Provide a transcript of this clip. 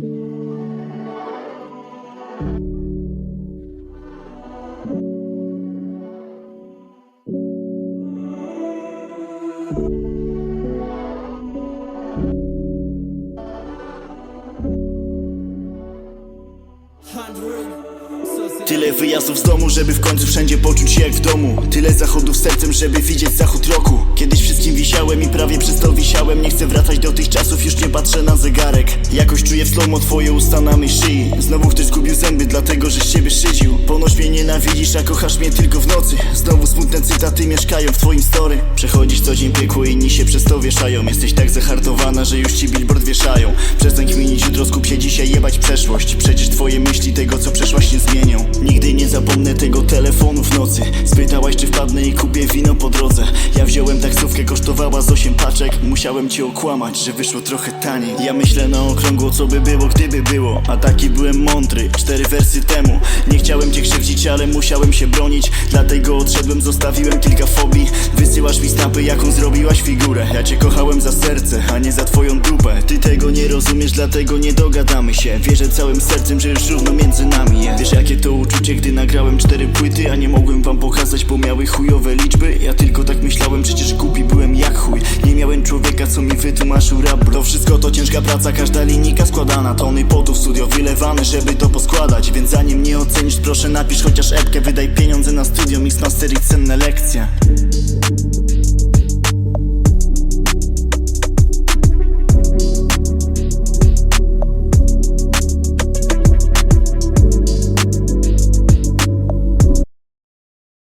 Tyle wyjazdów z domu, żeby w końcu wszędzie poczuć się jak w domu. Tyle zachodów sercem, żeby widzieć zachód roku. Kiedyś wszystkim wisiałem i prawie przez to wisiałem. Nie chcę wracać do tych czasów, już nie patrzę na zegarek. Jakoś czuję w slow twoje usta na mej szyi Znowu ktoś zgubił zęby, dlatego że z ciebie szydził. Ponoć mnie nienawidzisz, a kochasz mnie tylko w nocy. Znowu smutne cytaty mieszkają w twoim story. Przechodzisz co dzień piekło, inni się przez to wieszają. Jesteś tak zahartowana, że już ci billboard wieszają. Przestań kminić, jutro skup się dzisiaj jebać przeszłość. Przecież twoje myśli tego co przeszłaś nie zmienią. Nigdy nie zapomnę tego telefonu w nocy. Spytałaś czy Ja wziąłem taksówkę, kosztowała z 8 paczek. Musiałem cię okłamać, że wyszło trochę taniej. Ja myślę na okrągło co by było gdyby było. A taki byłem mądry, cztery wersy temu. Nie chciałem cię krzywdzić, ale musiałem się bronić. Dlatego odszedłem, zostawiłem kilka fobii. Wysyłasz mi snapy jaką zrobiłaś figurę. Ja cię kochałem za serce, a nie za twoją dupę. Ty tego nie rozumiesz, dlatego nie dogadamy się. Wierzę całym sercem, że już równo między nami jest. Wiesz jakie to uczucie, gdy nagrałem cztery płyty A nie mogłem wam pokazać, bo miały chujowe liczby rap To wszystko to ciężka praca, każda linijka składana. Tony potów studio wylewane, żeby to poskładać. Więc zanim nie ocenisz, proszę napisz chociaż epkę. Wydaj pieniądze na studio, mix master i cenne lekcje